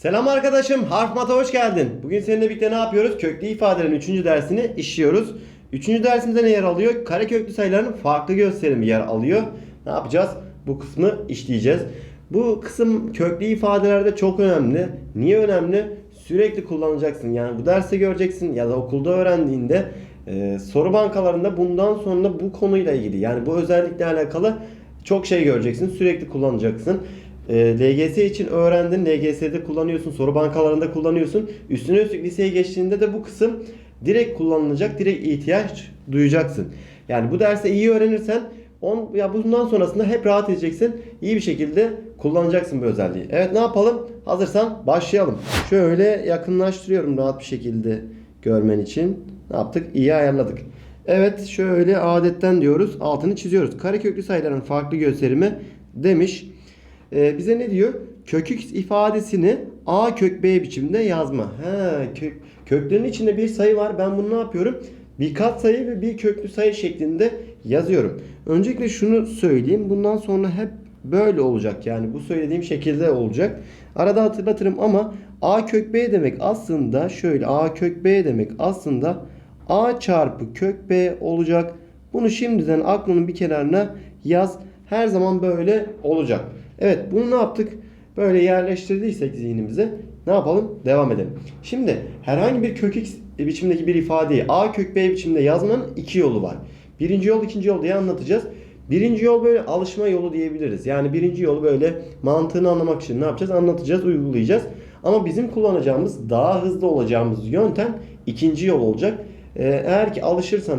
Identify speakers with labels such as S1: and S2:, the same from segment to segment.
S1: Selam arkadaşım, Harf Mat'a hoş geldin. Bugün seninle birlikte ne yapıyoruz? Köklü ifadelerin 3. dersini işliyoruz. 3. dersimizde ne yer alıyor? Kareköklü sayıların farklı gösterimi yer alıyor. Ne yapacağız? Bu kısmı işleyeceğiz. Bu kısım köklü ifadelerde çok önemli. Niye önemli? Sürekli kullanacaksın. Yani bu derste göreceksin ya da okulda öğrendiğinde e, soru bankalarında bundan sonra bu konuyla ilgili yani bu özellikle alakalı çok şey göreceksin. Sürekli kullanacaksın. E, LGS için öğrendin. LGS'de kullanıyorsun. Soru bankalarında kullanıyorsun. Üstüne üstlük liseye geçtiğinde de bu kısım direkt kullanılacak. Direkt ihtiyaç duyacaksın. Yani bu dersi iyi öğrenirsen on, ya bundan sonrasında hep rahat edeceksin. İyi bir şekilde kullanacaksın bu özelliği. Evet ne yapalım? Hazırsan başlayalım. Şöyle yakınlaştırıyorum rahat bir şekilde görmen için. Ne yaptık? İyi ayarladık. Evet şöyle adetten diyoruz. Altını çiziyoruz. Kareköklü sayıların farklı gösterimi demiş. Ee, bize ne diyor? Kök x ifadesini a kök b biçimde yazma. Ha, kök, köklerin içinde bir sayı var. Ben bunu ne yapıyorum? Bir katsayı ve bir köklü sayı şeklinde yazıyorum. Öncelikle şunu söyleyeyim. Bundan sonra hep böyle olacak. Yani bu söylediğim şekilde olacak. Arada hatırlatırım ama a kök b demek aslında şöyle a kök b demek aslında a çarpı kök b olacak. Bunu şimdiden aklının bir kenarına yaz. Her zaman böyle olacak. Evet bunu ne yaptık? Böyle yerleştirdiysek zihnimize ne yapalım? Devam edelim. Şimdi herhangi bir kök x biçimdeki bir ifadeyi a kök b biçimde yazmanın iki yolu var. Birinci yol ikinci yol diye anlatacağız. Birinci yol böyle alışma yolu diyebiliriz. Yani birinci yolu böyle mantığını anlamak için ne yapacağız? Anlatacağız, uygulayacağız. Ama bizim kullanacağımız daha hızlı olacağımız yöntem ikinci yol olacak. Ee, Eğer ki alışırsan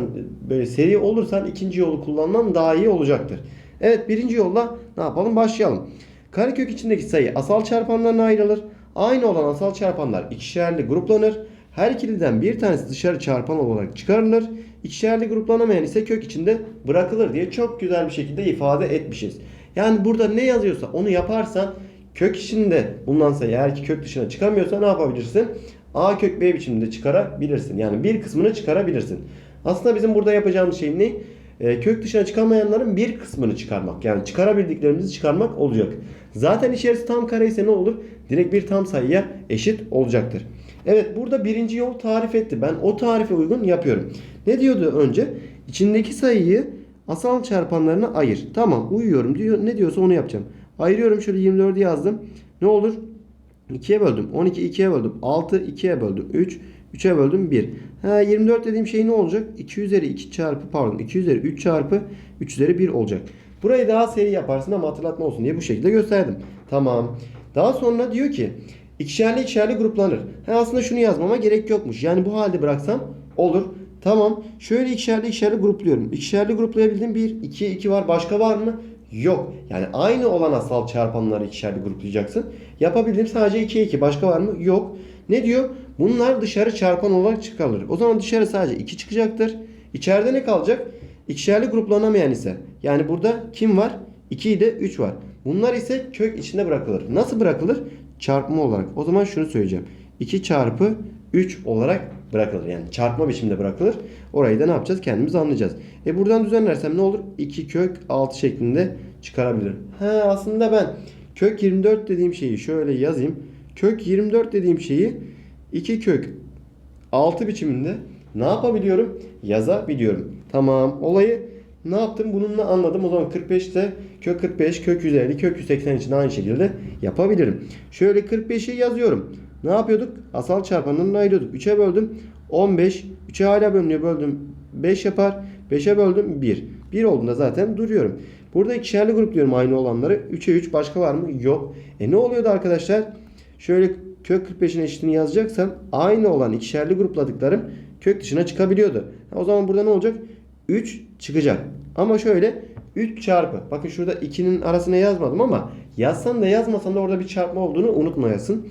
S1: böyle seri olursan ikinci yolu kullanman daha iyi olacaktır. Evet birinci yolla ne yapalım? Başlayalım. Karekök içindeki sayı asal çarpanlarına ayrılır. Aynı olan asal çarpanlar ikişerli gruplanır. Her ikiliden bir tanesi dışarı çarpan olarak çıkarılır. İkişerli gruplanamayan ise kök içinde bırakılır diye çok güzel bir şekilde ifade etmişiz. Yani burada ne yazıyorsa onu yaparsan kök içinde bulunan sayı eğer ki kök dışına çıkamıyorsa ne yapabilirsin? A kök B biçiminde çıkarabilirsin. Yani bir kısmını çıkarabilirsin. Aslında bizim burada yapacağımız şey ne? E, kök dışına çıkamayanların bir kısmını çıkarmak. Yani çıkarabildiklerimizi çıkarmak olacak. Zaten içerisi tam kare ise ne olur? Direkt bir tam sayıya eşit olacaktır. Evet burada birinci yol tarif etti. Ben o tarife uygun yapıyorum. Ne diyordu önce? İçindeki sayıyı asal çarpanlarına ayır. Tamam uyuyorum diyor. Ne diyorsa onu yapacağım. Ayırıyorum şöyle 24'ü yazdım. Ne olur? 2'ye böldüm. 12 2'ye böldüm. 6 2'ye böldüm. 3 3'e böldüm 1. Ha 24 dediğim şey ne olacak? 2 üzeri 2 çarpı pardon 2 üzeri 3 çarpı 3 üzeri 1 olacak. Burayı daha seri yaparsın ama hatırlatma olsun diye bu şekilde gösterdim. Tamam. Daha sonra diyor ki ikişerli ikişerli gruplanır. Ha aslında şunu yazmama gerek yokmuş. Yani bu halde bıraksam olur. Tamam. Şöyle ikişerli ikişerli grupluyorum. İkişerli gruplayabildim. 1, 2, 2 var. Başka var mı? Yok. Yani aynı olan asal çarpanları ikişerli gruplayacaksın. Yapabildim sadece 2, 2. Başka var mı? Yok. Ne diyor? Bunlar dışarı çarpan olarak çıkarılır. O zaman dışarı sadece 2 çıkacaktır. İçeride ne kalacak? İkişerli gruplanamayan ise. Yani burada kim var? 2 ile 3 var. Bunlar ise kök içinde bırakılır. Nasıl bırakılır? Çarpma olarak. O zaman şunu söyleyeceğim. 2 çarpı 3 olarak bırakılır. Yani çarpma biçimde bırakılır. Orayı da ne yapacağız? Kendimiz anlayacağız. E buradan düzenlersem ne olur? 2 kök 6 şeklinde çıkarabilirim. He aslında ben kök 24 dediğim şeyi şöyle yazayım. Kök 24 dediğim şeyi 2 kök 6 biçiminde ne yapabiliyorum? Yazabiliyorum. Tamam. Olayı ne yaptım? Bununla anladım. O zaman 45 de kök 45, kök 150, kök 180 için aynı şekilde yapabilirim. Şöyle 45'i yazıyorum. Ne yapıyorduk? Asal çarpanlarını ayırıyorduk. 3'e böldüm 15. 3'e hala bölünüyor. Böldüm 5 yapar. 5'e böldüm 1. 1 olduğunda zaten duruyorum. Burada ikişerli grupluyorum aynı olanları. 3'e 3 başka var mı? Yok. E ne oluyordu arkadaşlar? Şöyle kök 45'in eşitini yazacaksam aynı olan ikişerli grupladıklarım kök dışına çıkabiliyordu. O zaman burada ne olacak? 3 çıkacak. Ama şöyle 3 çarpı. Bakın şurada 2'nin arasına yazmadım ama yazsan da yazmasan da orada bir çarpma olduğunu unutmayasın.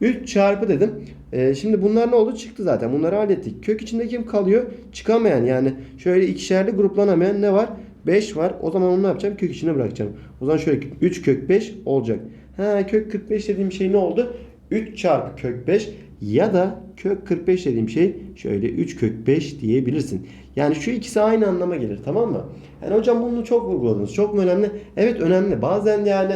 S1: 3 çarpı dedim. Ee, şimdi bunlar ne oldu? Çıktı zaten. Bunları hallettik. Kök içinde kim kalıyor? Çıkamayan yani şöyle ikişerli gruplanamayan ne var? 5 var. O zaman onu ne yapacağım? Kök içine bırakacağım. O zaman şöyle 3 kök 5 olacak. Ha kök 45 dediğim şey ne oldu? 3 çarpı kök 5 ya da kök 45 dediğim şey şöyle 3 kök 5 diyebilirsin. Yani şu ikisi aynı anlama gelir tamam mı? Yani hocam bunu çok vurguladınız. Çok mu önemli? Evet önemli. Bazen yani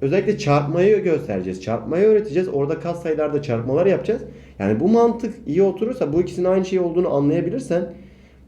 S1: özellikle çarpmayı göstereceğiz. Çarpmayı öğreteceğiz. Orada kas sayılarda çarpmalar yapacağız. Yani bu mantık iyi oturursa bu ikisinin aynı şey olduğunu anlayabilirsen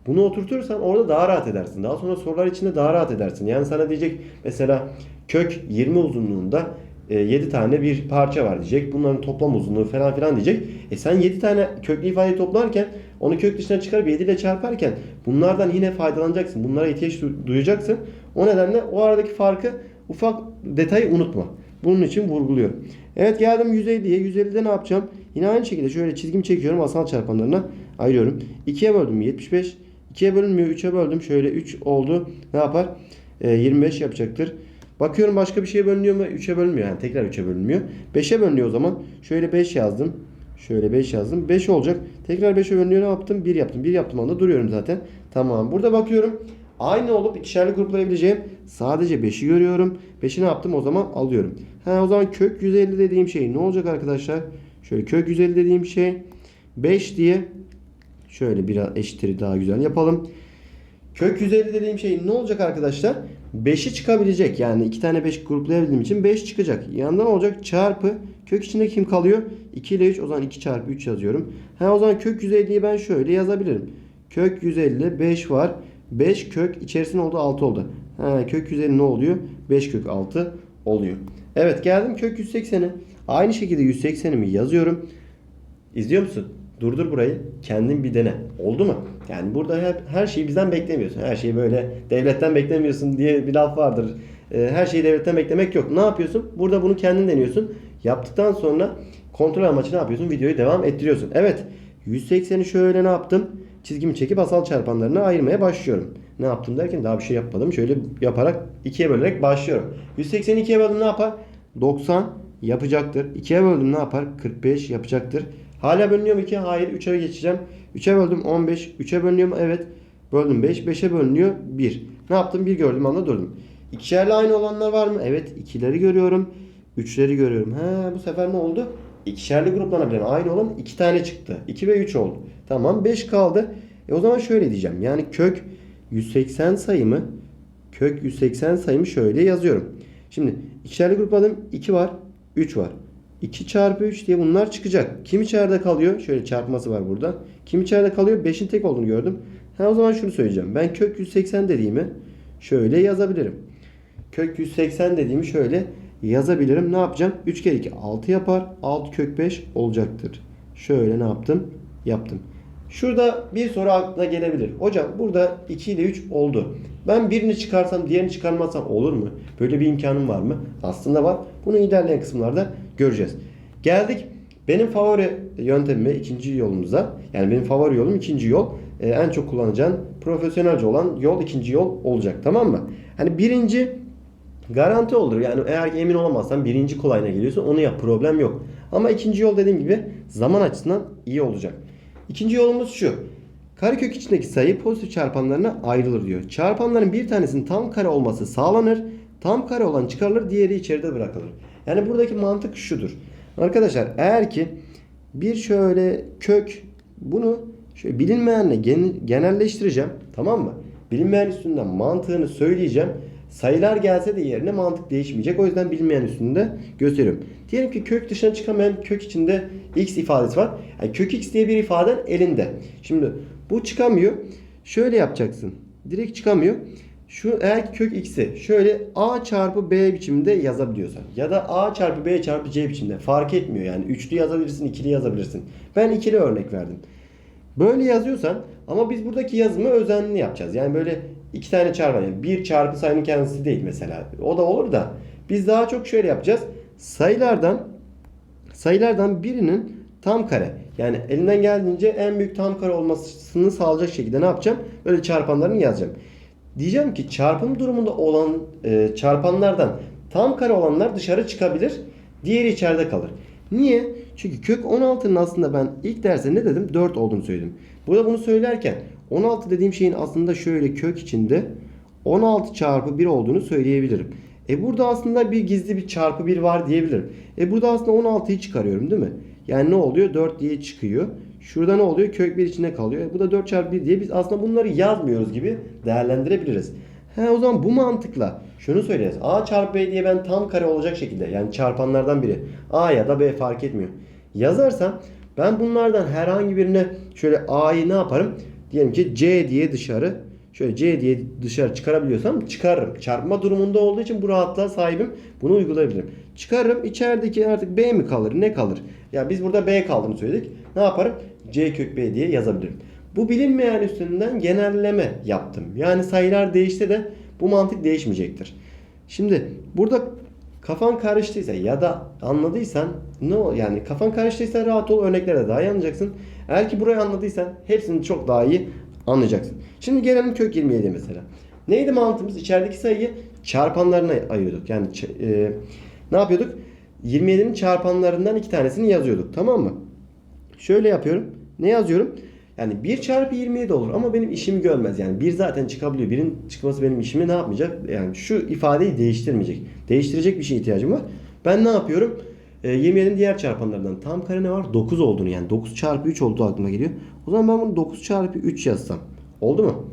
S1: bunu oturtursan orada daha rahat edersin. Daha sonra sorular içinde daha rahat edersin. Yani sana diyecek mesela kök 20 uzunluğunda 7 tane bir parça var diyecek. Bunların toplam uzunluğu falan filan diyecek. E sen 7 tane köklü ifadeyi toplarken onu kök dışına çıkarıp 7 ile çarparken bunlardan yine faydalanacaksın. Bunlara ihtiyaç du- duyacaksın. O nedenle o aradaki farkı ufak detayı unutma. Bunun için vurguluyorum. Evet geldim 150'ye. 150'de ne yapacağım? Yine aynı şekilde şöyle çizgimi çekiyorum. Asal çarpanlarına ayırıyorum. 2'ye böldüm 75. 2'ye bölünmüyor. 3'e böldüm. Şöyle 3 oldu. Ne yapar? Ee, 25 yapacaktır. Bakıyorum başka bir şeye bölünüyor mu? 3'e bölünmüyor. Yani tekrar 3'e bölünmüyor. 5'e bölünüyor o zaman. Şöyle 5 yazdım. Şöyle 5 yazdım. 5 olacak. Tekrar 5'e bölünüyor. Ne yaptım? 1 yaptım. 1 yaptım anda duruyorum zaten. Tamam. Burada bakıyorum. Aynı olup ikişerli gruplayabileceğim sadece 5'i görüyorum. 5'i ne yaptım? O zaman alıyorum. Ha o zaman kök 150 dediğim şey ne olacak arkadaşlar? Şöyle kök 150 dediğim şey 5 diye şöyle biraz eşitleri daha güzel yapalım. Kök 150 dediğim şey ne olacak arkadaşlar? 5'i çıkabilecek. Yani 2 tane 5 gruplayabildiğim için 5 çıkacak. Yandan olacak çarpı kök içinde kim kalıyor? 2 ile 3 o zaman 2 çarpı 3 yazıyorum. Ha o zaman kök 150'yi ben şöyle yazabilirim. Kök 150 5 var. 5 kök içerisinde oldu 6 oldu. Ha, kök 150 ne oluyor? 5 kök 6 oluyor. Evet geldim kök 180'e. Aynı şekilde 180'imi yazıyorum. İzliyor musun? Durdur burayı. Kendin bir dene. Oldu mu? Yani burada hep her şeyi bizden beklemiyorsun. Her şeyi böyle devletten beklemiyorsun diye bir laf vardır. Ee, Her şeyi devletten beklemek yok. Ne yapıyorsun? Burada bunu kendin deniyorsun. Yaptıktan sonra kontrol amaçlı ne yapıyorsun? Videoyu devam ettiriyorsun. Evet. 180'i şöyle ne yaptım? Çizgimi çekip asal çarpanlarına ayırmaya başlıyorum. Ne yaptım derken daha bir şey yapmadım. Şöyle yaparak ikiye bölerek başlıyorum. 180'i ikiye böldüm ne yapar? 90 yapacaktır. 2'ye böldüm ne yapar? 45 yapacaktır. Hala bölünüyor mu 2? Hayır. 3'e geçeceğim. 3'e böldüm 15. 3'e bölünüyor mu? Evet. Böldüm 5. 5'e bölünüyor 1. Ne yaptım? 1 gördüm anda durdum. İkişerli aynı olanlar var mı? Evet. 2'leri görüyorum. 3'leri görüyorum. Ha bu sefer ne oldu? İkişerli gruplanabilen aynı olan 2 tane çıktı. 2 ve 3 oldu. Tamam 5 kaldı. E o zaman şöyle diyeceğim. Yani kök 180 sayımı kök 180 sayımı şöyle yazıyorum. Şimdi ikişerli grupladım 2 var 3 var. 2 çarpı 3 diye bunlar çıkacak. Kim içeride kalıyor? Şöyle çarpması var burada. Kim içeride kalıyor? 5'in tek olduğunu gördüm. Ha o zaman şunu söyleyeceğim. Ben kök 180 dediğimi şöyle yazabilirim. Kök 180 dediğimi şöyle yazabilirim. Ne yapacağım? 3 kere 2 6 yapar. 6 kök 5 olacaktır. Şöyle ne yaptım? Yaptım. Şurada bir soru aklına gelebilir. Hocam burada 2 ile 3 oldu. Ben birini çıkarsam diğerini çıkarmazsam olur mu? Böyle bir imkanım var mı? Aslında var. Bunu ilerleyen kısımlarda göreceğiz. Geldik benim favori yöntemime ikinci yolumuza. Yani benim favori yolum ikinci yol. Ee, en çok kullanacağın profesyonelce olan yol ikinci yol olacak. Tamam mı? Hani birinci Garanti olur. Yani eğer emin olamazsan birinci kolayına geliyorsun onu yap problem yok. Ama ikinci yol dediğim gibi zaman açısından iyi olacak. İkinci yolumuz şu. Karekök içindeki sayı pozitif çarpanlarına ayrılır diyor. Çarpanların bir tanesinin tam kare olması sağlanır. Tam kare olan çıkarılır diğeri içeride bırakılır. Yani buradaki mantık şudur. Arkadaşlar eğer ki bir şöyle kök bunu şöyle bilinmeyenle gen- genelleştireceğim. Tamam mı? Bilinmeyen üstünden mantığını söyleyeceğim. Sayılar gelse de yerine mantık değişmeyecek. O yüzden bilinmeyen üstünde gösteriyorum. Diyelim ki kök dışına çıkamayan kök içinde x ifadesi var. Yani kök x diye bir ifaden elinde. Şimdi bu çıkamıyor. Şöyle yapacaksın. Direkt çıkamıyor. Şu eğer ki kök x'i şöyle a çarpı b biçiminde yazabiliyorsan ya da a çarpı b çarpı c biçimde fark etmiyor yani üçlü yazabilirsin ikili yazabilirsin. Ben ikili örnek verdim. Böyle yazıyorsan ama biz buradaki yazımı özenli yapacağız. Yani böyle iki tane çarpı yani bir çarpı sayının kendisi değil mesela. O da olur da biz daha çok şöyle yapacağız. Sayılardan sayılardan birinin tam kare. Yani elinden geldiğince en büyük tam kare olmasını sağlayacak şekilde ne yapacağım? Böyle çarpanlarını yazacağım. Diyeceğim ki çarpım durumunda olan e, çarpanlardan tam kare olanlar dışarı çıkabilir. Diğeri içeride kalır. Niye? Çünkü kök 16'nın aslında ben ilk derste ne dedim? 4 olduğunu söyledim. Burada bunu söylerken 16 dediğim şeyin aslında şöyle kök içinde 16 çarpı 1 olduğunu söyleyebilirim. E burada aslında bir gizli bir çarpı 1 var diyebilirim. E burada aslında 16'yı çıkarıyorum değil mi? Yani ne oluyor? 4 diye çıkıyor. Şurada ne oluyor? Kök 1 içinde kalıyor. E bu da 4 çarpı 1 diye biz aslında bunları yazmıyoruz gibi değerlendirebiliriz. He o zaman bu mantıkla şunu söyleyeceğiz. A çarpı B diye ben tam kare olacak şekilde yani çarpanlardan biri A ya da B fark etmiyor. Yazarsam ben bunlardan herhangi birine şöyle A'yı ne yaparım? Diyelim ki C diye dışarı şöyle C diye dışarı çıkarabiliyorsam çıkarırım. Çarpma durumunda olduğu için bu rahatlığa sahibim. Bunu uygulayabilirim. Çıkarırım. içerideki artık B mi kalır? Ne kalır? Ya biz burada B kaldığını söyledik. Ne yaparım? C kök B diye yazabilirim. Bu bilinmeyen üstünden genelleme yaptım. Yani sayılar değişse de bu mantık değişmeyecektir. Şimdi burada kafan karıştıysa ya da anladıysan ne o yani kafan karıştıysa rahat ol örneklere daha iyi anlayacaksın. Eğer ki burayı anladıysan hepsini çok daha iyi anlayacaksın. Şimdi gelelim kök 27 mesela. Neydi mantığımız? İçerideki sayıyı çarpanlarına ayırıyorduk. Yani e, ne yapıyorduk? 27'nin çarpanlarından iki tanesini yazıyorduk. Tamam mı? Şöyle yapıyorum. Ne yazıyorum? Yani 1 çarpı 27 olur ama benim işimi görmez. Yani 1 zaten çıkabiliyor. 1'in çıkması benim işimi ne yapmayacak? Yani şu ifadeyi değiştirmeyecek. Değiştirecek bir şeye ihtiyacım var. Ben ne yapıyorum? Ee, 27'nin diğer çarpanlarından tam kare ne var? 9 olduğunu yani 9 çarpı 3 olduğu aklıma geliyor. O zaman ben bunu 9 çarpı 3 yazsam. Oldu mu?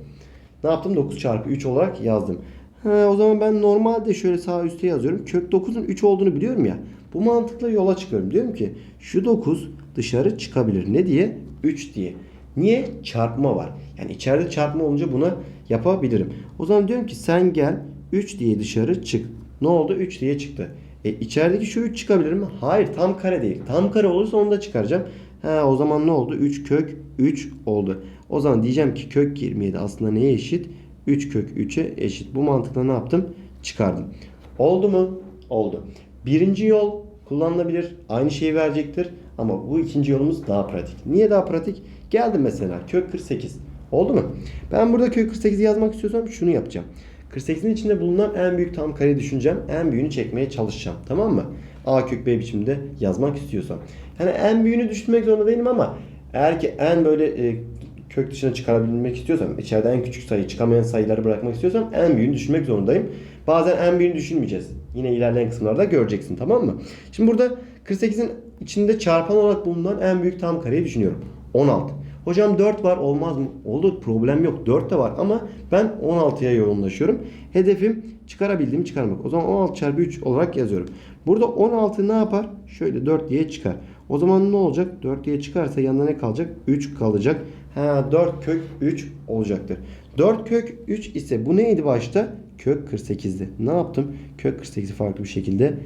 S1: Ne yaptım? 9 çarpı 3 olarak yazdım. Ha, o zaman ben normalde şöyle sağ üstte yazıyorum. Kök 9'un 3 olduğunu biliyorum ya. Bu mantıkla yola çıkıyorum. Diyorum ki şu 9 dışarı çıkabilir. Ne diye? 3 diye. Niye? Çarpma var. Yani içeride çarpma olunca bunu yapabilirim. O zaman diyorum ki sen gel 3 diye dışarı çık. Ne oldu? 3 diye çıktı. E içerideki şu 3 çıkabilir mi? Hayır tam kare değil. Tam kare olursa onu da çıkaracağım. Ha o zaman ne oldu? 3 kök 3 oldu. O zaman diyeceğim ki kök 27 aslında neye eşit? 3 kök 3'e eşit. Bu mantıkla ne yaptım? Çıkardım. Oldu mu? Oldu. Birinci yol kullanılabilir. Aynı şeyi verecektir. Ama bu ikinci yolumuz daha pratik. Niye daha pratik? Geldim mesela kök 48. Oldu mu? Ben burada kök 48'i yazmak istiyorsam şunu yapacağım. 48'in içinde bulunan en büyük tam kareyi düşüneceğim. En büyüğünü çekmeye çalışacağım. Tamam mı? A kök B biçimde yazmak istiyorsam. Yani en büyüğünü düşünmek zorunda değilim ama eğer ki en böyle e, kök dışına çıkarabilmek istiyorsam, içeride en küçük sayı çıkamayan sayıları bırakmak istiyorsam en büyüğünü düşünmek zorundayım. Bazen en büyüğünü düşünmeyeceğiz. Yine ilerleyen kısımlarda göreceksin tamam mı? Şimdi burada 48'in içinde çarpan olarak bulunan en büyük tam kareyi düşünüyorum. 16. Hocam 4 var olmaz mı? Olur problem yok. 4 de var ama ben 16'ya yoğunlaşıyorum. Hedefim çıkarabildiğimi çıkarmak. O zaman 16 çarpı 3 olarak yazıyorum. Burada 16 ne yapar? Şöyle 4 diye çıkar. O zaman ne olacak? 4 diye çıkarsa yanında ne kalacak? 3 kalacak. Ha 4 kök 3 olacaktır. 4 kök 3 ise bu neydi başta? Kök 48'di. Ne yaptım? Kök 48'i farklı bir şekilde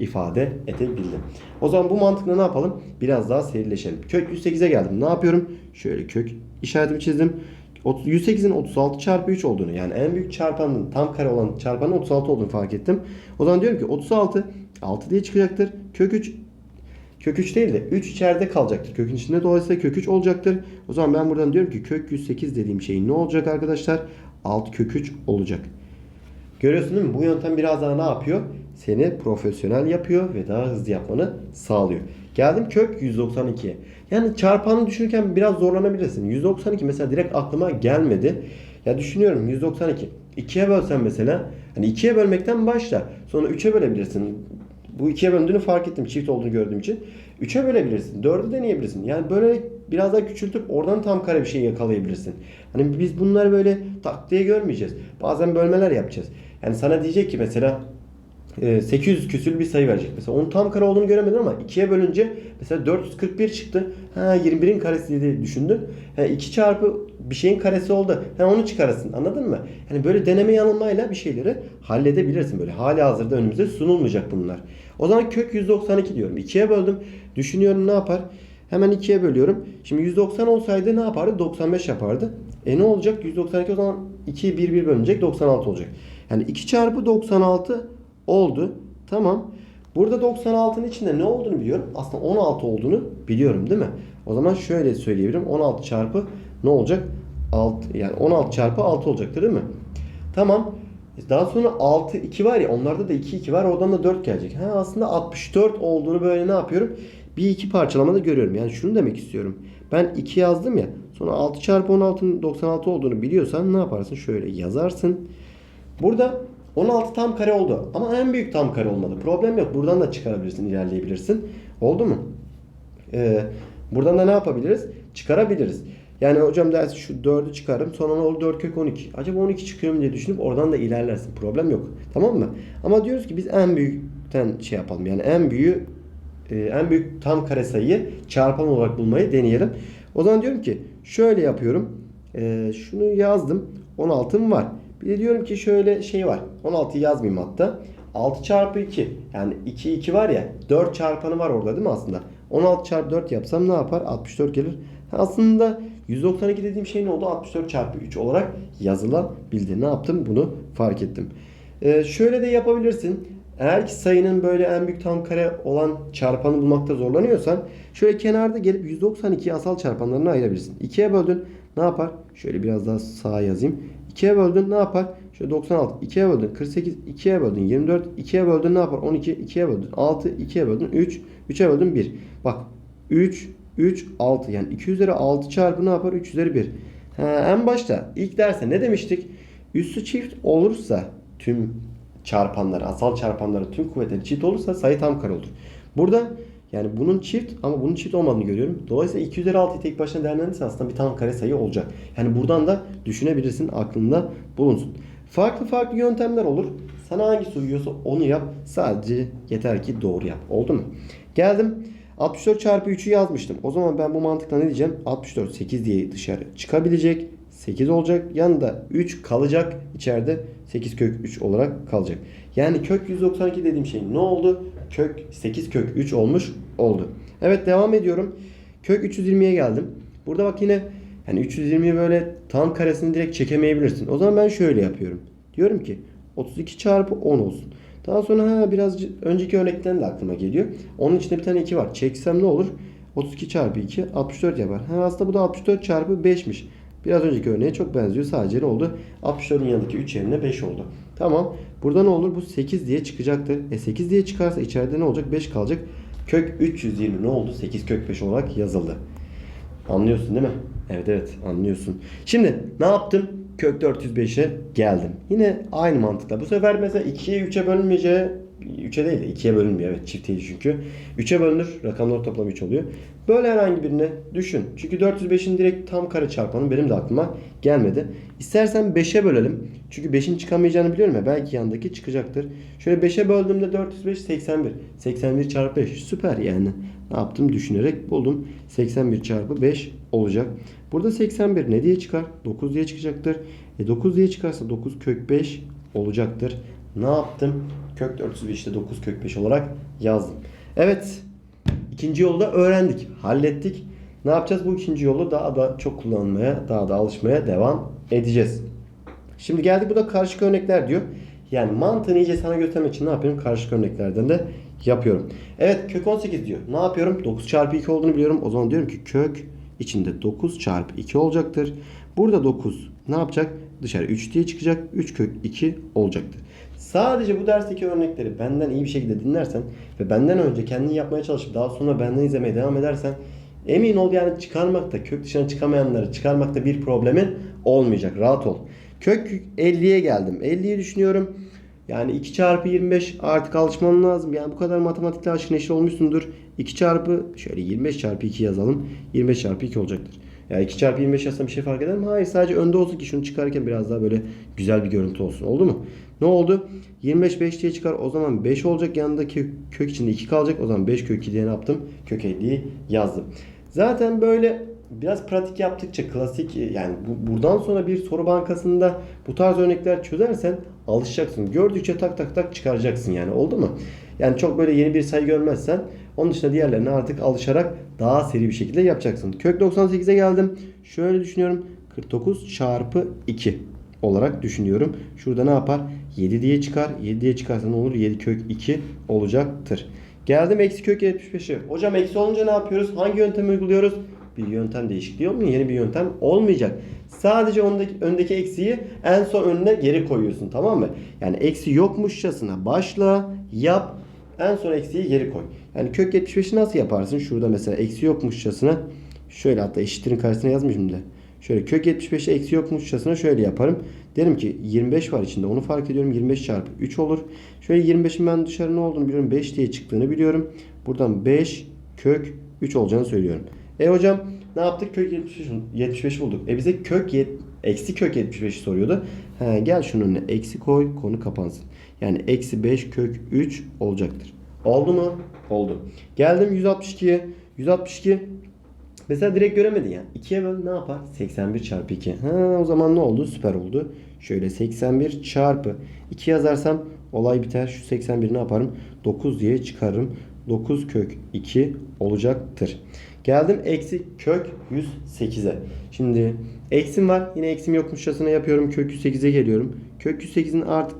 S1: ifade edebildim. O zaman bu mantıkla ne yapalım? Biraz daha serileşelim. Kök 108'e geldim. Ne yapıyorum? Şöyle kök işaretimi çizdim. 108'in 36 çarpı 3 olduğunu yani en büyük çarpanın tam kare olan çarpanın 36 olduğunu fark ettim. O zaman diyorum ki 36 6 diye çıkacaktır. Kök 3 Kök 3 değil de 3 içeride kalacaktır. Kökün içinde dolayısıyla kök 3 olacaktır. O zaman ben buradan diyorum ki kök 108 dediğim şey ne olacak arkadaşlar? 6 kök 3 olacak. Görüyorsun değil mi? Bu yöntem biraz daha ne yapıyor? Seni profesyonel yapıyor ve daha hızlı yapmanı sağlıyor. Geldim kök 192'ye. Yani çarpanı düşünürken biraz zorlanabilirsin. 192 mesela direkt aklıma gelmedi. Ya düşünüyorum 192. 2'ye bölsen mesela. Hani 2'ye bölmekten başla. Sonra 3'e bölebilirsin. Bu 2'ye bölündüğünü fark ettim çift olduğunu gördüğüm için. 3'e bölebilirsin. 4'ü deneyebilirsin. Yani böyle biraz daha küçültüp oradan tam kare bir şey yakalayabilirsin. Hani biz bunları böyle tak diye görmeyeceğiz. Bazen bölmeler yapacağız. Yani sana diyecek ki mesela 800 küsür bir sayı verecek. Mesela onun tam kare olduğunu göremedin ama 2'ye bölünce mesela 441 çıktı. Ha 21'in karesi diye düşündün. Ha 2 çarpı bir şeyin karesi oldu. Ha onu çıkarırsın. Anladın mı? Yani böyle deneme yanılmayla bir şeyleri halledebilirsin. Böyle hali hazırda önümüze sunulmayacak bunlar. O zaman kök 192 diyorum. 2'ye böldüm. Düşünüyorum ne yapar? Hemen 2'ye bölüyorum. Şimdi 190 olsaydı ne yapardı? 95 yapardı. E ne olacak? 192 o zaman 2'yi 1 1 bölünecek 96 olacak. Yani 2 çarpı 96 oldu. Tamam. Burada 96'nın içinde ne olduğunu biliyorum. Aslında 16 olduğunu biliyorum değil mi? O zaman şöyle söyleyebilirim. 16 çarpı ne olacak? 6 yani 16 çarpı 6 olacaktır değil mi? Tamam. Daha sonra 6 2 var ya onlarda da 2 2 var. Oradan da 4 gelecek. Ha aslında 64 olduğunu böyle ne yapıyorum? Bir iki parçalamada görüyorum. Yani şunu demek istiyorum. Ben 2 yazdım ya. Sonra 6 çarpı 16'nın 96 olduğunu biliyorsan ne yaparsın? Şöyle yazarsın. Burada 16 tam kare oldu. Ama en büyük tam kare olmadı. Problem yok. Buradan da çıkarabilirsin, ilerleyebilirsin. Oldu mu? Ee, buradan da ne yapabiliriz? Çıkarabiliriz. Yani hocam dersi şu 4'ü çıkarım sonra ne olur 4 kök 12. Acaba 12 çıkıyor mu diye düşünüp oradan da ilerlersin. Problem yok. Tamam mı? Ama diyoruz ki biz en büyükten şey yapalım. Yani en büyüğü e, en büyük tam kare sayıyı çarpan olarak bulmayı deneyelim. O zaman diyorum ki şöyle yapıyorum. E, şunu yazdım. 16'm var. Bir de diyorum ki şöyle şey var. 16'yı yazmayayım hatta. 6 çarpı 2. Yani 2 2 var ya 4 çarpanı var orada değil mi aslında? 16 çarpı 4 yapsam ne yapar? 64 gelir. Aslında 192 dediğim şey ne oldu? 64 çarpı 3 olarak yazılabildi. Ne yaptım? Bunu fark ettim. Ee, şöyle de yapabilirsin. Eğer ki sayının böyle en büyük tam kare olan çarpanı bulmakta zorlanıyorsan şöyle kenarda gelip 192'yi asal çarpanlarına ayırabilirsin. 2'ye böldün ne yapar? Şöyle biraz daha sağa yazayım. 2'ye böldün ne yapar? Şöyle 96. 2'ye böldün 48. 2'ye böldün 24. 2'ye böldün ne yapar? 12. 2'ye böldün 6. 2'ye böldün 3. 3'e böldün 1. Bak 3, 3, 6. Yani 2 üzeri 6 çarpı ne yapar? 3 üzeri 1. Ha, en başta ilk derste ne demiştik? Üssü çift olursa tüm çarpanları, asal çarpanları tüm kuvvetleri çift olursa sayı tam kare olur. Burada yani bunun çift ama bunun çift olmadığını görüyorum. Dolayısıyla 2 üzeri 6'yı tek başına değerlendirirse aslında bir tam kare sayı olacak. Yani buradan da düşünebilirsin aklında bulunsun. Farklı farklı yöntemler olur. Sana hangisi uyuyorsa onu yap. Sadece yeter ki doğru yap. Oldu mu? Geldim. 64 çarpı 3'ü yazmıştım. O zaman ben bu mantıkla ne diyeceğim? 64 8 diye dışarı çıkabilecek. 8 olacak. Yanında 3 kalacak. İçeride 8 kök 3 olarak kalacak. Yani kök 192 dediğim şey ne oldu? Kök 8 kök 3 olmuş oldu. Evet devam ediyorum. Kök 320'ye geldim. Burada bak yine yani 320'yi böyle tam karesini direkt çekemeyebilirsin. O zaman ben şöyle yapıyorum. Diyorum ki 32 çarpı 10 olsun. Daha sonra ha biraz önceki örnekten de aklıma geliyor. Onun içinde bir tane 2 var. Çeksem ne olur? 32 çarpı 2 64 yapar. Ha aslında bu da 64 çarpı 5'miş. Biraz önceki örneğe çok benziyor. Sadece ne oldu? 64'ün yanındaki 3 yerine 5 oldu. Tamam. Burada ne olur? Bu 8 diye çıkacaktır. E 8 diye çıkarsa içeride ne olacak? 5 kalacak. Kök 320 ne oldu? 8 kök 5 olarak yazıldı. Anlıyorsun değil mi? Evet evet anlıyorsun. Şimdi ne yaptım? Kök 405'e geldim. Yine aynı mantıkla. Bu sefer mesela 2'ye 3'e bölünmeyeceği 3'e değil de 2'ye bölünmüyor. Evet çift çünkü. 3'e bölünür. Rakamlar toplamı 3 oluyor. Böyle herhangi birine düşün. Çünkü 405'in direkt tam kare çarpanı benim de aklıma gelmedi. İstersen 5'e bölelim. Çünkü 5'in çıkamayacağını biliyorum ya. Belki yandaki çıkacaktır. Şöyle 5'e böldüğümde 405 81. 81 çarpı 5 süper yani. Ne yaptım düşünerek buldum. 81 çarpı 5 olacak. Burada 81 ne diye çıkar? 9 diye çıkacaktır. E 9 diye çıkarsa 9 kök 5 olacaktır. Ne yaptım? Kök 405'te 9 kök 5 olarak yazdım. Evet. İkinci yolu da öğrendik. Hallettik. Ne yapacağız? Bu ikinci yolu daha da çok kullanmaya, daha da alışmaya devam edeceğiz. Şimdi geldik bu da karışık örnekler diyor. Yani mantığını iyice sana göstermek için ne yapıyorum? Karışık örneklerden de yapıyorum. Evet kök 18 diyor. Ne yapıyorum? 9 çarpı 2 olduğunu biliyorum. O zaman diyorum ki kök içinde 9 çarpı 2 olacaktır. Burada 9 ne yapacak? Dışarı 3 diye çıkacak. 3 kök 2 olacaktır. Sadece bu dersteki örnekleri benden iyi bir şekilde dinlersen ve benden önce kendini yapmaya çalışıp daha sonra benden izlemeye devam edersen emin ol yani çıkarmakta kök dışına çıkamayanları çıkarmakta bir problemin olmayacak. Rahat ol. Kök 50'ye geldim. 50'yi düşünüyorum. Yani 2 çarpı 25 artık alışman lazım. Yani bu kadar matematikle aşırı neşir olmuşsundur. 2 çarpı şöyle 25 çarpı 2 yazalım. 25 çarpı 2 olacaktır. Yani 2 çarpı 25 yazsam bir şey fark eder mi? Hayır sadece önde olsun ki şunu çıkarken biraz daha böyle güzel bir görüntü olsun. Oldu mu? Ne oldu? 25 5 diye çıkar. O zaman 5 olacak. Yanındaki kök içinde 2 kalacak. O zaman 5 kök 2 diye ne yaptım? Kök 50'yi yazdım. Zaten böyle biraz pratik yaptıkça klasik yani bu, buradan sonra bir soru bankasında bu tarz örnekler çözersen alışacaksın. Gördükçe tak tak tak çıkaracaksın yani oldu mu? Yani çok böyle yeni bir sayı görmezsen onun dışında diğerlerine artık alışarak daha seri bir şekilde yapacaksın. Kök 98'e geldim. Şöyle düşünüyorum. 49 çarpı 2 olarak düşünüyorum. Şurada ne yapar? 7 diye çıkar. 7 diye çıkarsa ne olur? 7 kök 2 olacaktır. Geldim eksi kök 75'e. Hocam eksi olunca ne yapıyoruz? Hangi yöntemi uyguluyoruz? Bir yöntem değişikliği olmuyor. Yeni bir yöntem olmayacak. Sadece öndeki, öndeki eksiği en son önüne geri koyuyorsun. Tamam mı? Yani eksi yokmuşçasına başla, yap. En son eksiği geri koy. Yani kök 75'i nasıl yaparsın? Şurada mesela eksi yokmuşçasına şöyle hatta eşittirin karşısına yazmışım da. Şöyle kök 75'e eksi yokmuşçasına şöyle yaparım. Derim ki 25 var içinde. Onu fark ediyorum. 25 çarpı 3 olur. Şöyle 25'in ben dışarı ne olduğunu biliyorum. 5 diye çıktığını biliyorum. Buradan 5 kök 3 olacağını söylüyorum. E hocam ne yaptık? Kök 75, 75 bulduk. E bize kök yet, eksi kök 75 soruyordu. He, gel şunun önüne eksi koy konu kapansın. Yani eksi 5 kök 3 olacaktır. Oldu mu? Oldu. Geldim 162'ye. 162 Mesela direkt göremedin ya. 2'ye böl ne yapar? 81 çarpı 2. Ha, o zaman ne oldu? Süper oldu. Şöyle 81 çarpı 2 yazarsam olay biter. Şu 81 ne yaparım? 9 diye çıkarırım. 9 kök 2 olacaktır. Geldim eksi kök 108'e. Şimdi eksim var. Yine eksim yokmuşçasına yapıyorum. Kök 108'e geliyorum. Kök 108'in artık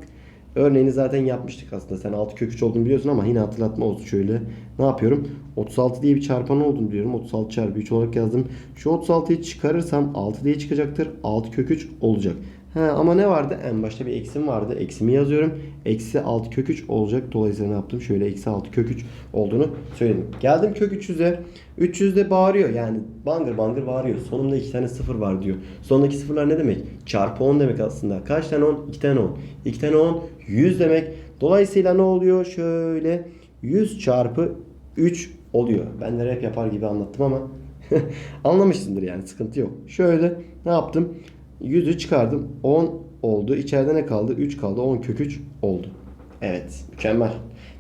S1: Örneğini zaten yapmıştık aslında. Sen 6 kök 3 olduğunu biliyorsun ama yine hatırlatma olsun şöyle. Ne yapıyorum? 36 diye bir çarpanı olduğunu biliyorum. 36 çarpı 3 olarak yazdım. Şu 36'yı çıkarırsam 6 diye çıkacaktır. 6 kök 3 olacak. He, ama ne vardı? En başta bir eksim vardı. Eksimi yazıyorum. Eksi 6 kök 3 olacak. Dolayısıyla ne yaptım? Şöyle eksi 6 kök 3 olduğunu söyledim. Geldim kök 300'e. 300 de bağırıyor. Yani bangır bangır bağırıyor. Sonunda 2 tane sıfır var diyor. Sondaki sıfırlar ne demek? Çarpı 10 demek aslında. Kaç tane 10? 2 tane 10. 2 tane 10 100 demek. Dolayısıyla ne oluyor? Şöyle 100 çarpı 3 oluyor. Ben de rap yapar gibi anlattım ama anlamışsındır yani sıkıntı yok. Şöyle ne yaptım? 100'ü çıkardım. 10 oldu. İçeride ne kaldı? 3 kaldı. 10 kök 3 oldu. Evet. Mükemmel.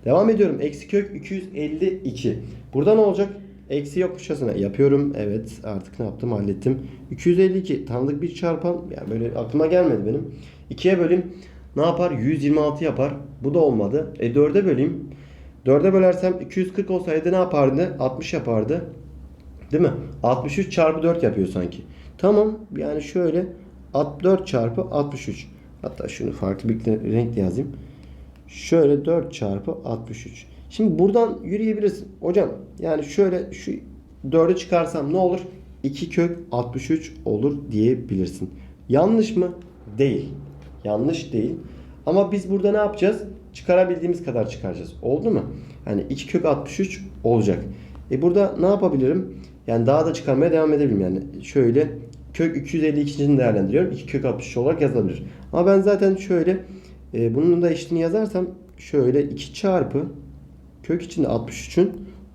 S1: Devam ediyorum. Eksi kök 252. Burada ne olacak? Eksi yokmuşçasına yapıyorum. Evet. Artık ne yaptım? Hallettim. 252. Tanıdık bir çarpan. Yani böyle aklıma gelmedi benim. 2'ye böleyim. Ne yapar? 126 yapar. Bu da olmadı. E 4'e böleyim. 4'e bölersem 240 olsaydı ne yapardı? 60 yapardı. Değil mi? 63 çarpı 4 yapıyor sanki. Tamam. Yani şöyle 64 çarpı 63. Hatta şunu farklı bir renkle yazayım. Şöyle 4 çarpı 63. Şimdi buradan yürüyebilirsin. Hocam yani şöyle şu 4'ü çıkarsam ne olur? 2 kök 63 olur diyebilirsin. Yanlış mı? Değil. Yanlış değil. Ama biz burada ne yapacağız? Çıkarabildiğimiz kadar çıkaracağız. Oldu mu? Yani 2 kök 63 olacak. E burada ne yapabilirim? Yani daha da çıkarmaya devam edebilirim. Yani şöyle kök 252'sini değerlendiriyorum. 2 kök 63 olarak yazılabilir. Ama ben zaten şöyle e, bunun da eşitini yazarsam şöyle 2 çarpı kök içinde 63'ün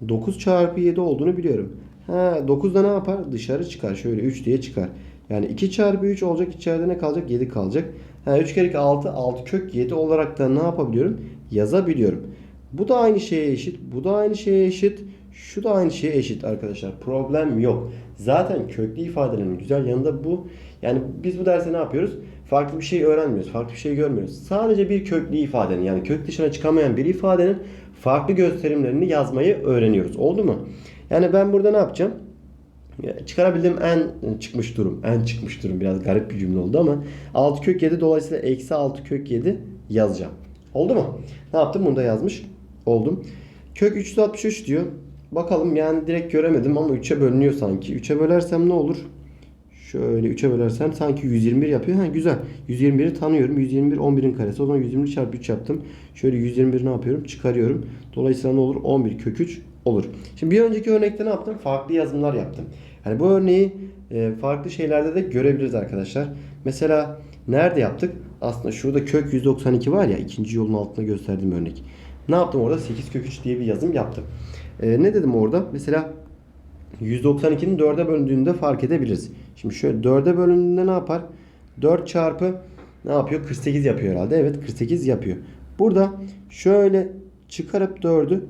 S1: 9 çarpı 7 olduğunu biliyorum. Ha 9 da ne yapar? Dışarı çıkar. Şöyle 3 diye çıkar. Yani 2 çarpı 3 olacak. içeride ne kalacak? 7 kalacak. Ha 3 kere 2 6. 6 kök 7 olarak da ne yapabiliyorum? Yazabiliyorum. Bu da aynı şeye eşit. Bu da aynı şeye eşit. Şu da aynı şeye eşit arkadaşlar. Problem yok. Zaten köklü ifadelerin güzel yanında bu. Yani biz bu derste ne yapıyoruz? Farklı bir şey öğrenmiyoruz. Farklı bir şey görmüyoruz. Sadece bir köklü ifadenin yani kök dışına çıkamayan bir ifadenin farklı gösterimlerini yazmayı öğreniyoruz. Oldu mu? Yani ben burada ne yapacağım? Çıkarabildiğim en çıkmış durum. En çıkmış durum. Biraz garip bir cümle oldu ama 6 kök 7 dolayısıyla eksi 6 kök 7 yazacağım. Oldu mu? Ne yaptım? Bunu da yazmış oldum. Kök 363 diyor. Bakalım yani direkt göremedim ama 3'e bölünüyor sanki. 3'e bölersem ne olur? Şöyle 3'e bölersem sanki 121 yapıyor. Ha güzel. 121'i tanıyorum. 121 11'in karesi. O zaman 121 çarpı 3 yaptım. Şöyle 121 ne yapıyorum? Çıkarıyorum. Dolayısıyla ne olur? 11 kök 3 olur. Şimdi bir önceki örnekte ne yaptım? Farklı yazımlar yaptım. Yani bu örneği e, farklı şeylerde de görebiliriz arkadaşlar. Mesela nerede yaptık? Aslında şurada kök 192 var ya ikinci yolun altında gösterdiğim örnek. Ne yaptım orada? 8 kök 3 diye bir yazım yaptım. E, ne dedim orada? Mesela 192'nin 4'e bölündüğünde fark edebiliriz. Şimdi şöyle 4'e bölündüğünde ne yapar? 4 çarpı ne yapıyor? 48 yapıyor herhalde. Evet 48 yapıyor. Burada şöyle çıkarıp 4'ü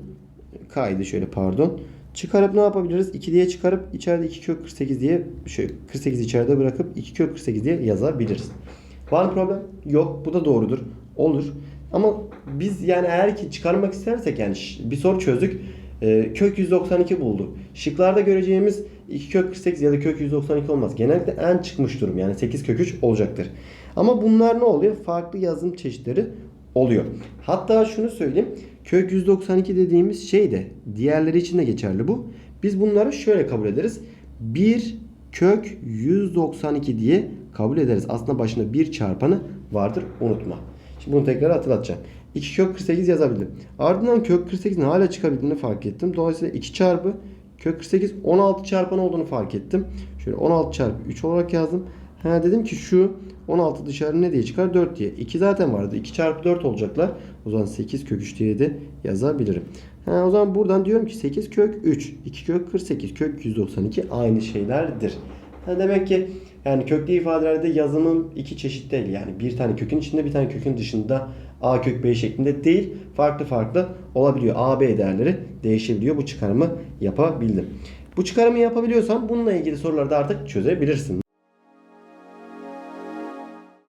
S1: kaydı şöyle pardon. Çıkarıp ne yapabiliriz? 2 diye çıkarıp içeride 2 kök 48 diye şöyle 48 içeride bırakıp 2 kök 48 diye yazabiliriz. Var mı problem? Yok. Bu da doğrudur. Olur. Ama biz yani eğer ki çıkarmak istersek yani bir soru çözdük. Ee, kök 192 bulduk. Şıklarda göreceğimiz 2 kök 48 ya da kök 192 olmaz. Genellikle en çıkmış durum yani 8 kök 3 olacaktır. Ama bunlar ne oluyor? Farklı yazım çeşitleri oluyor. Hatta şunu söyleyeyim. Kök 192 dediğimiz şey de diğerleri için de geçerli bu. Biz bunları şöyle kabul ederiz. 1 kök 192 diye kabul ederiz. Aslında başında bir çarpanı vardır. Unutma. Şimdi bunu tekrar hatırlatacağım. 2 kök 48 yazabildim. Ardından kök 48'in hala çıkabildiğini fark ettim. Dolayısıyla 2 çarpı kök 48 16 çarpan olduğunu fark ettim. Şöyle 16 çarpı 3 olarak yazdım. Ha dedim ki şu 16 dışarı ne diye çıkar? 4 diye. 2 zaten vardı. 2 çarpı 4 olacaklar. O zaman 8 kök 3 diye de yazabilirim. Ha, o zaman buradan diyorum ki 8 kök 3, 2 kök 48, kök 192 aynı şeylerdir. Ha, demek ki yani köklü ifadelerde yazımın iki çeşit değil. Yani bir tane kökün içinde bir tane kökün dışında a kök b şeklinde değil. Farklı farklı olabiliyor. a, b değerleri değişebiliyor. Bu çıkarımı yapabildim. Bu çıkarımı yapabiliyorsan bununla ilgili soruları da artık çözebilirsin.